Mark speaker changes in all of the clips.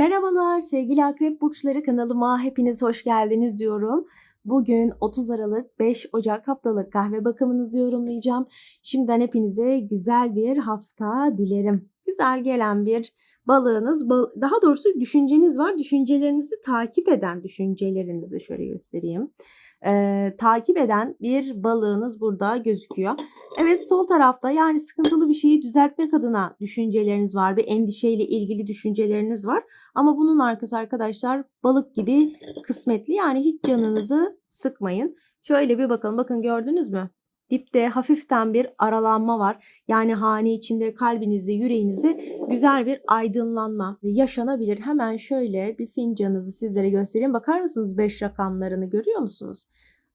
Speaker 1: Merhabalar sevgili Akrep Burçları kanalıma hepiniz hoş geldiniz diyorum. Bugün 30 Aralık 5 Ocak haftalık kahve bakımınızı yorumlayacağım. Şimdiden hepinize güzel bir hafta dilerim. Güzel gelen bir balığınız, bal- daha doğrusu düşünceniz var. Düşüncelerinizi takip eden düşüncelerinizi şöyle göstereyim. Ee, takip eden bir balığınız burada gözüküyor. Evet sol tarafta yani sıkıntılı bir şeyi düzeltmek adına düşünceleriniz var. Bir endişeyle ilgili düşünceleriniz var. Ama bunun arkası arkadaşlar balık gibi kısmetli. Yani hiç canınızı sıkmayın. Şöyle bir bakalım. Bakın gördünüz mü? Dipte hafiften bir aralanma var. Yani hane içinde kalbinizde, yüreğinizde güzel bir aydınlanma yaşanabilir. Hemen şöyle bir fincanınızı sizlere göstereyim. Bakar mısınız 5 rakamlarını görüyor musunuz?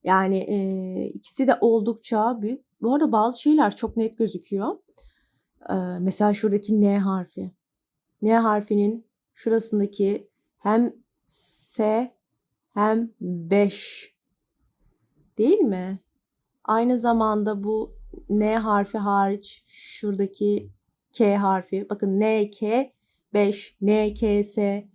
Speaker 1: Yani e, ikisi de oldukça büyük. Bu arada bazı şeyler çok net gözüküyor. E, mesela şuradaki N harfi. N harfinin şurasındaki hem S hem 5 değil mi? Aynı zamanda bu N harfi hariç şuradaki K harfi. Bakın N, K, 5, N, K, S.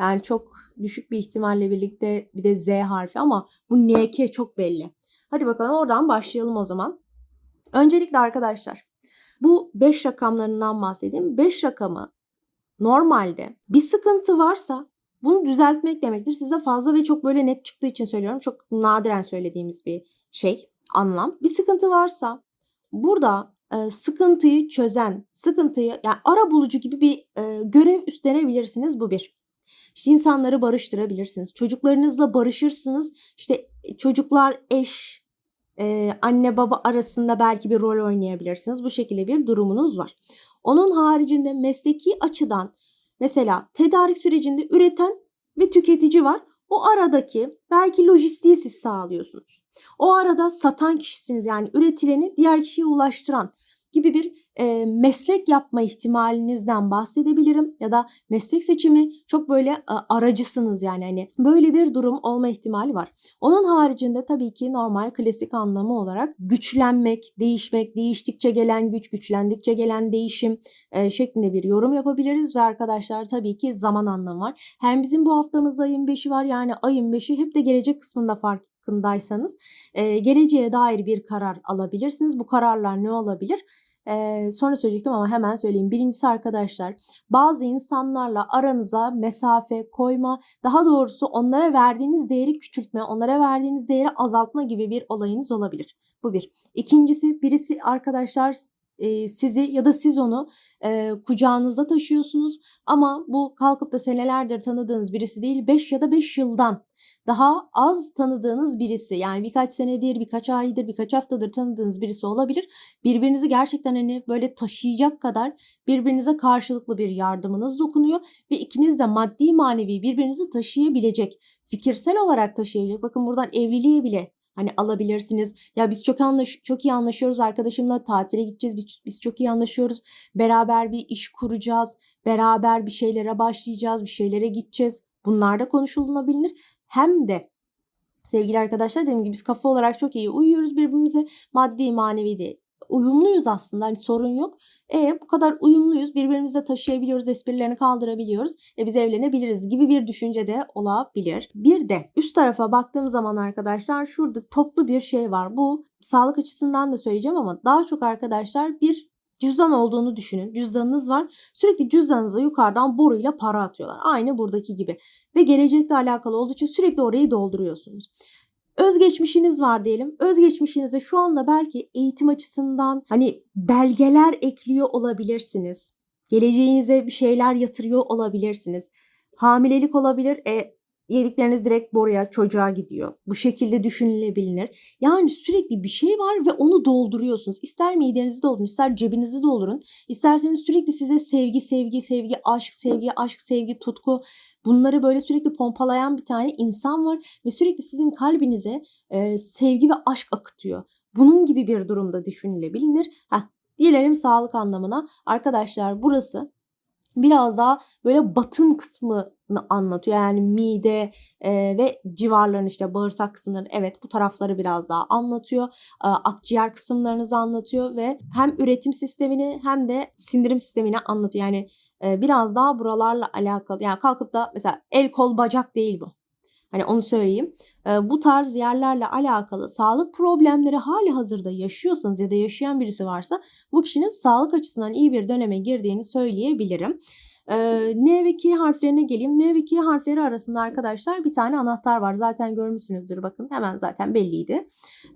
Speaker 1: Yani çok düşük bir ihtimalle birlikte bir de Z harfi ama bu N, K çok belli. Hadi bakalım oradan başlayalım o zaman. Öncelikle arkadaşlar bu 5 rakamlarından bahsedeyim. 5 rakamı normalde bir sıkıntı varsa bunu düzeltmek demektir. Size fazla ve çok böyle net çıktığı için söylüyorum. Çok nadiren söylediğimiz bir şey, anlam. Bir sıkıntı varsa burada e, sıkıntıyı çözen, sıkıntıyı yani ara bulucu gibi bir e, görev üstlenebilirsiniz bu bir. İşte insanları barıştırabilirsiniz. Çocuklarınızla barışırsınız. İşte çocuklar eş, e, anne baba arasında belki bir rol oynayabilirsiniz. Bu şekilde bir durumunuz var. Onun haricinde mesleki açıdan mesela tedarik sürecinde üreten ve tüketici var. O aradaki belki lojistiği siz sağlıyorsunuz. O arada satan kişisiniz yani üretileni diğer kişiye ulaştıran gibi bir e, meslek yapma ihtimalinizden bahsedebilirim ya da meslek seçimi çok böyle e, aracısınız yani hani böyle bir durum olma ihtimali var. Onun haricinde tabii ki normal klasik anlamı olarak güçlenmek, değişmek, değiştikçe gelen güç, güçlendikçe gelen değişim e, şeklinde bir yorum yapabiliriz ve arkadaşlar tabii ki zaman anlamı var. Hem bizim bu haftamızda ayın 5'i var yani ayın 5'i hep de gelecek kısmında fark farkındaysanız e, geleceğe dair bir karar alabilirsiniz. Bu kararlar ne olabilir? Ee, sonra söyleyecektim ama hemen söyleyeyim. Birincisi arkadaşlar bazı insanlarla aranıza mesafe koyma, daha doğrusu onlara verdiğiniz değeri küçültme, onlara verdiğiniz değeri azaltma gibi bir olayınız olabilir. Bu bir. İkincisi birisi arkadaşlar sizi ya da siz onu e, kucağınızda taşıyorsunuz ama bu kalkıp da senelerdir tanıdığınız birisi değil 5 ya da 5 yıldan daha az tanıdığınız birisi yani birkaç senedir, birkaç aydır, birkaç haftadır tanıdığınız birisi olabilir. Birbirinizi gerçekten hani böyle taşıyacak kadar birbirinize karşılıklı bir yardımınız dokunuyor ve ikiniz de maddi manevi birbirinizi taşıyabilecek, fikirsel olarak taşıyabilecek. Bakın buradan evliliğe bile Hani alabilirsiniz. Ya biz çok anlaş çok iyi anlaşıyoruz arkadaşımla tatile gideceğiz. Biz, biz çok iyi anlaşıyoruz. Beraber bir iş kuracağız. Beraber bir şeylere başlayacağız. Bir şeylere gideceğiz. Bunlar da konuşulabilir. Hem de sevgili arkadaşlar dediğim gibi biz kafa olarak çok iyi uyuyoruz birbirimize. Maddi manevi de uyumluyuz aslında hani sorun yok. E bu kadar uyumluyuz birbirimizi taşıyabiliyoruz esprilerini kaldırabiliyoruz. E biz evlenebiliriz gibi bir düşünce de olabilir. Bir de üst tarafa baktığım zaman arkadaşlar şurada toplu bir şey var. Bu sağlık açısından da söyleyeceğim ama daha çok arkadaşlar bir cüzdan olduğunu düşünün. Cüzdanınız var. Sürekli cüzdanınıza yukarıdan boruyla para atıyorlar. Aynı buradaki gibi. Ve gelecekle alakalı olduğu için sürekli orayı dolduruyorsunuz. Özgeçmişiniz var diyelim. Özgeçmişinize şu anda belki eğitim açısından hani belgeler ekliyor olabilirsiniz. Geleceğinize bir şeyler yatırıyor olabilirsiniz. Hamilelik olabilir. E, yedikleriniz direkt boruya, çocuğa gidiyor. Bu şekilde düşünülebilir. Yani sürekli bir şey var ve onu dolduruyorsunuz. İster midenizi doldurun, ister cebinizi doldurun. İsterseniz sürekli size sevgi, sevgi, sevgi, aşk, sevgi, aşk, sevgi, tutku bunları böyle sürekli pompalayan bir tane insan var ve sürekli sizin kalbinize e, sevgi ve aşk akıtıyor. Bunun gibi bir durumda düşünülebilir. Heh, diyelim sağlık anlamına. Arkadaşlar burası biraz daha böyle batın kısmını anlatıyor. Yani mide e, ve civarların işte bağırsak kısımları evet bu tarafları biraz daha anlatıyor. E, akciğer kısımlarınızı anlatıyor ve hem üretim sistemini hem de sindirim sistemini anlatıyor. Yani Eee, biraz daha buralarla alakalı. Yani kalkıp da mesela el, kol, bacak değil bu. Hani onu söyleyeyim. Eee, bu tarz yerlerle alakalı sağlık problemleri hâlihazırda yaşıyorsanız ya da yaşayan birisi varsa bu kişinin sağlık açısından iyi bir döneme girdiğini söyleyebilirim. Eee, N ve K harflerine geleyim. N ve K harfleri arasında arkadaşlar bir tane anahtar var. Zaten görmüşsünüzdür bakın. Hemen zaten belliydi.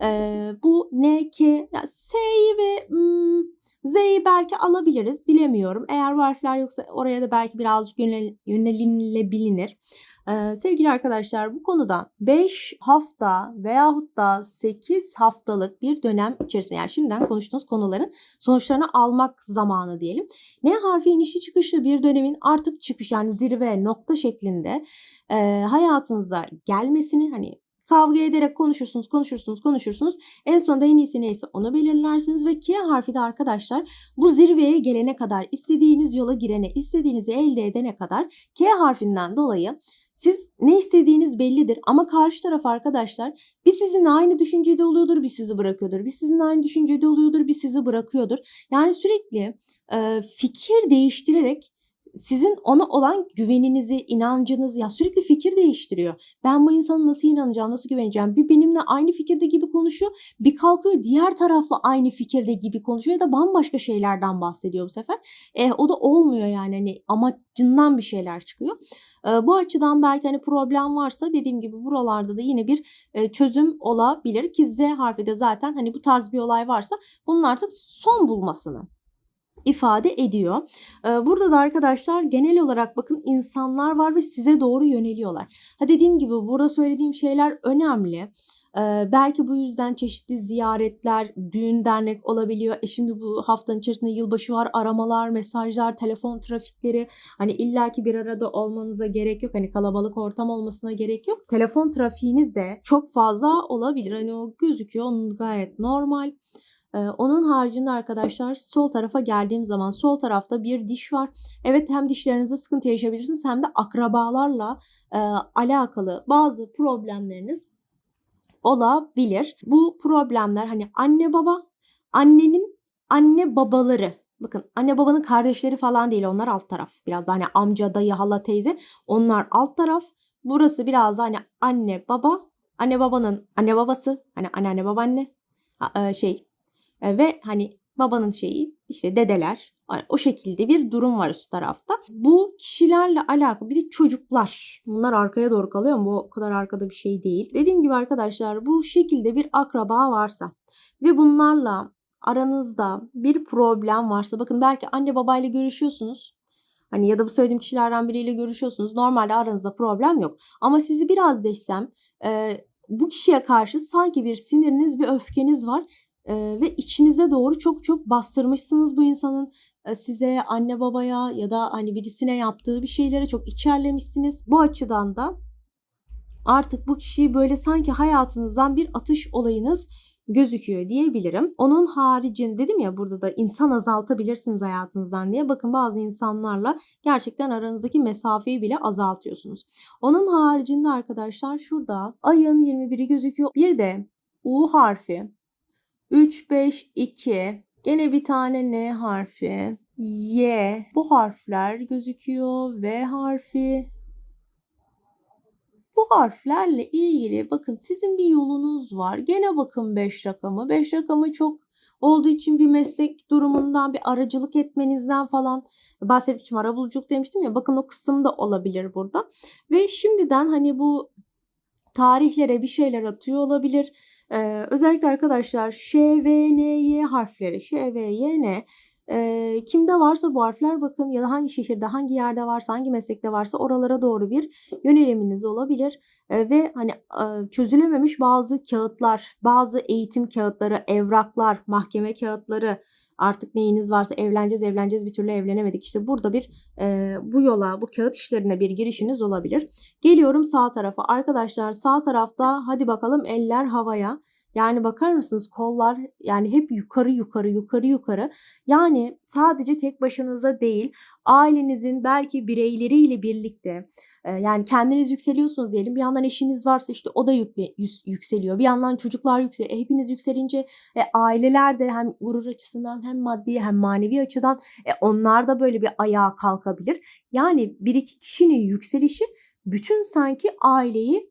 Speaker 1: Eee, bu N, K, S'yi ve ımm, Z'yi belki alabiliriz. Bilemiyorum. Eğer bu harfler yoksa oraya da belki birazcık yönel yönelilebilir. Eee, sevgili arkadaşlar bu konuda 5 hafta veyahut da 8 haftalık bir dönem içerisinde yani şimdiden konuştuğunuz konuların sonuçlarını almak zamanı diyelim. N harfi inişli çıkışlı bir dönemin artık çıkış yani zirve, nokta şeklinde, eee, hayatınıza gelmesini hani kavga ederek konuşursunuz, konuşursunuz, konuşursunuz. En sonunda en iyisi neyse onu belirlersiniz ve K harfi de arkadaşlar bu zirveye gelene kadar, istediğiniz yola girene, istediğinizi elde edene kadar K harfinden dolayı siz ne istediğiniz bellidir ama karşı taraf arkadaşlar bir sizinle aynı düşüncede oluyordur, bir sizi bırakıyordur. Bir sizinle aynı düşüncede oluyordur, bir sizi bırakıyordur. Yani sürekli, eee, fikir değiştirerek sizin ona olan güveninizi, inancınızı ya sürekli fikir değiştiriyor. Ben bu insana nasıl inanacağım, nasıl güveneceğim? Bir benimle aynı fikirde gibi konuşuyor, bir kalkıyor diğer tarafla aynı fikirde gibi konuşuyor ya da bambaşka şeylerden bahsediyor bu sefer. Eh, o da olmuyor yani hani amacından bir şeyler çıkıyor. Eee, bu açıdan belki hani problem varsa dediğim gibi buralarda da yine bir, eee, çözüm olabilir ki Z harfi de zaten hani bu tarz bir olay varsa bunun artık son bulmasını ifade ediyor. Eee, burada da arkadaşlar genel olarak bakın insanlar var ve size doğru yöneliyorlar. Ha, dediğim gibi burada söylediğim şeyler önemli. Eee, belki bu yüzden çeşitli ziyaretler, düğün dernek olabiliyor. E, şimdi bu haftanın içerisinde yılbaşı var, aramalar, mesajlar, telefon trafikleri. Hani illaki bir arada olmanıza gerek yok. Hani kalabalık ortam olmasına gerek yok. Telefon trafiğiniz de çok fazla olabilir. Hani o gözüküyor, onun gayet normal. Onun haricinde arkadaşlar sol tarafa geldiğim zaman sol tarafta bir diş var. Evet hem dişlerinizde sıkıntı yaşayabilirsiniz hem de akrabalarla, eee, alakalı bazı problemleriniz olabilir. Bu problemler hani anne baba, annenin anne babaları. Bakın anne babanın kardeşleri falan değil onlar alt taraf. Biraz da hani amca, dayı, hala, teyze onlar alt taraf. Burası biraz da hani anne baba, anne babanın anne babası, hani anneanne babaanne, şey, eee, ve hani babanın şeyi işte dedeler. O şekilde bir durum var üst tarafta. Bu kişilerle alakalı bir de çocuklar. Bunlar arkaya doğru kalıyor ama bu o kadar arkada bir şey değil. Dediğim gibi arkadaşlar bu şekilde bir akraba varsa ve bunlarla aranızda bir problem varsa bakın belki anne babayla görüşüyorsunuz. Hani ya da bu söylediğim kişilerden biriyle görüşüyorsunuz. Normalde aranızda problem yok. Ama sizi biraz deşsem, eee, bu kişiye karşı sanki bir siniriniz, bir öfkeniz var, eee, ve içinize doğru çok çok bastırmışsınız bu insanın, eee, size, anne babaya ya da hani birisine yaptığı bir şeyleri çok içerlemişsiniz. Bu açıdan da artık bu kişiyi böyle sanki hayatınızdan bir atış olayınız gözüküyor diyebilirim. Onun haricinde dedim ya burada da insan azaltabilirsiniz hayatınızdan diye. Bakın bazı insanlarla gerçekten aranızdaki mesafeyi bile azaltıyorsunuz. Onun haricinde arkadaşlar şurada ayın 21'i gözüküyor. Bir de U harfi, 3, 5, 2, gene bir tane N harfi, Y, bu harfler gözüküyor. V harfi. Bu harflerle ilgili bakın sizin bir yolunuz var. Gene bakın 5 rakamı. 5 rakamı çok olduğu için bir meslek durumundan, bir aracılık etmenizden falan bahsetmiştim. Arabuluculuk demiştim ya. Bakın o kısım da olabilir burada. Ve şimdiden hani bu tarihlere bir şeyler atıyor olabilir. Eee, özellikle arkadaşlar Ş, V, N, Y harfleri. Ş, V, Y, N. Eee, kimde varsa bu harfler bakın ya da hangi şehirde, hangi yerde varsa, hangi meslekte varsa oralara doğru bir yöneliminiz olabilir. Eee, ve hani, aaa, çözülememiş bazı kağıtlar, bazı eğitim kağıtları, evraklar, mahkeme kağıtları, artık neyiniz varsa evleneceğiz, evleneceğiz bir türlü evlenemedik. İşte burada bir, eee, bu yola, bu kağıt işlerine bir girişiniz olabilir. Geliyorum sağ tarafa. Arkadaşlar sağ tarafta hadi bakalım eller havaya. Yani bakar mısınız kollar yani hep yukarı, yukarı, yukarı, yukarı. Yani sadece tek başınıza değil ailenizin belki bireyleriyle birlikte yani kendiniz yükseliyorsunuz diyelim. Bir yandan eşiniz varsa işte o da yükle, yükseliyor. Bir yandan çocuklar yükseliyor. E, hepiniz yükselince e, aileler de hem gurur açısından hem maddi hem manevi açıdan e, onlar da böyle bir ayağa kalkabilir. Yani bir iki kişinin yükselişi bütün sanki aileyi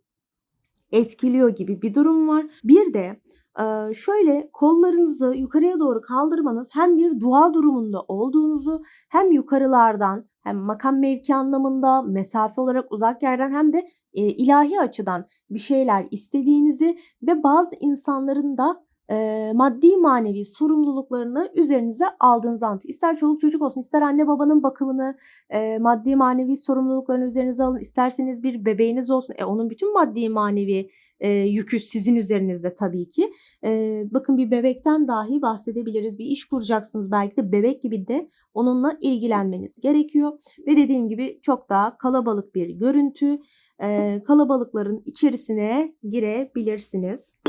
Speaker 1: etkiliyor gibi bir durum var. Bir de e, şöyle kollarınızı yukarıya doğru kaldırmanız hem bir dua durumunda olduğunuzu hem yukarılardan hem makam mevki anlamında mesafe olarak uzak yerden hem de e, ilahi açıdan bir şeyler istediğinizi ve bazı insanların da e, maddi manevi sorumluluklarını üzerinize aldığınızı anlatıyor. İster çoluk çocuk olsun, ister anne babanın bakımını, e, maddi manevi sorumluluklarını üzerinize alın. İsterseniz bir bebeğiniz olsun. E, onun bütün maddi manevi e, yükü sizin üzerinizde tabii ki. E, bakın bir bebekten dahi bahsedebiliriz. Bir iş kuracaksınız belki de bebek gibi de onunla ilgilenmeniz gerekiyor. Ve dediğim gibi çok daha kalabalık bir görüntü. E, kalabalıkların içerisine girebilirsiniz.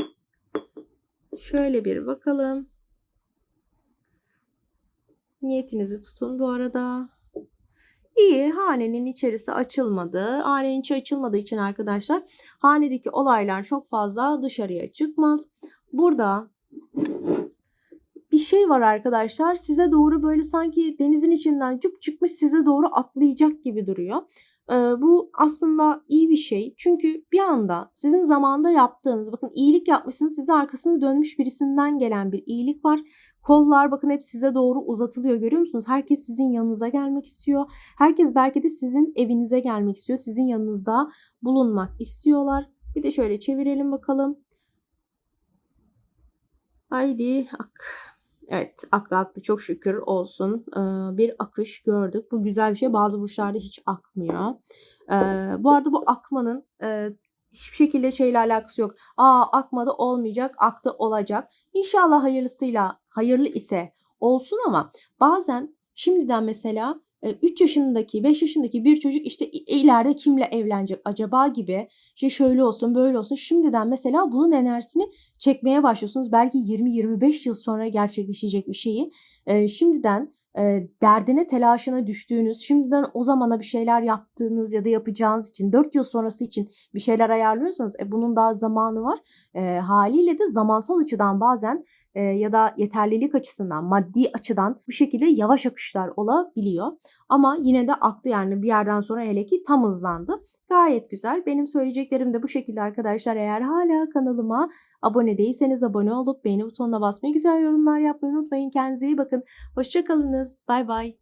Speaker 1: Şöyle bir bakalım. Niyetinizi tutun bu arada. İyi, hanenin içerisi açılmadı. Hanenin içi açılmadığı için arkadaşlar hanedeki olaylar çok fazla dışarıya çıkmaz. Burada bir şey var arkadaşlar. Size doğru böyle sanki denizin içinden cüp çıkmış size doğru atlayacak gibi duruyor. Ee, bu aslında iyi bir şey. Çünkü bir anda sizin zamanda yaptığınız, bakın iyilik yapmışsınız, size arkasını dönmüş birisinden gelen bir iyilik var. Kollar bakın hep size doğru uzatılıyor görüyor musunuz? Herkes sizin yanınıza gelmek istiyor. Herkes belki de sizin evinize gelmek istiyor. Sizin yanınızda bulunmak istiyorlar. Bir de şöyle çevirelim bakalım. Haydi ak. Evet aktı aktı çok şükür olsun. Ee, bir akış gördük. Bu güzel bir şey. Bazı burçlarda hiç akmıyor. Ee, bu arada bu akmanın e, hiçbir şekilde şeyle alakası yok. Aa akmadı olmayacak, aktı olacak. İnşallah hayırlısıyla, hayırlı ise olsun ama bazen şimdiden mesela 3 yaşındaki, 5 yaşındaki bir çocuk işte ileride kimle evlenecek acaba gibi işte şöyle olsun böyle olsun şimdiden mesela bunun enerjisini çekmeye başlıyorsunuz. Belki 20-25 yıl sonra gerçekleşecek bir şeyi e, şimdiden e, derdine telaşına düştüğünüz, şimdiden o zamana bir şeyler yaptığınız ya da yapacağınız için 4 yıl sonrası için bir şeyler ayarlıyorsanız e, bunun daha zamanı var. E, haliyle de zamansal açıdan bazen e, ya da yeterlilik açısından, maddi açıdan bu şekilde yavaş akışlar olabiliyor. Ama yine de aktı yani bir yerden sonra hele ki tam hızlandı. Gayet güzel. Benim söyleyeceklerim de bu şekilde arkadaşlar. Eğer hala kanalıma abone değilseniz abone olup beğeni butonuna basmayı, güzel yorumlar yapmayı unutmayın. Kendinize iyi bakın. Hoşçakalınız. Bay bay.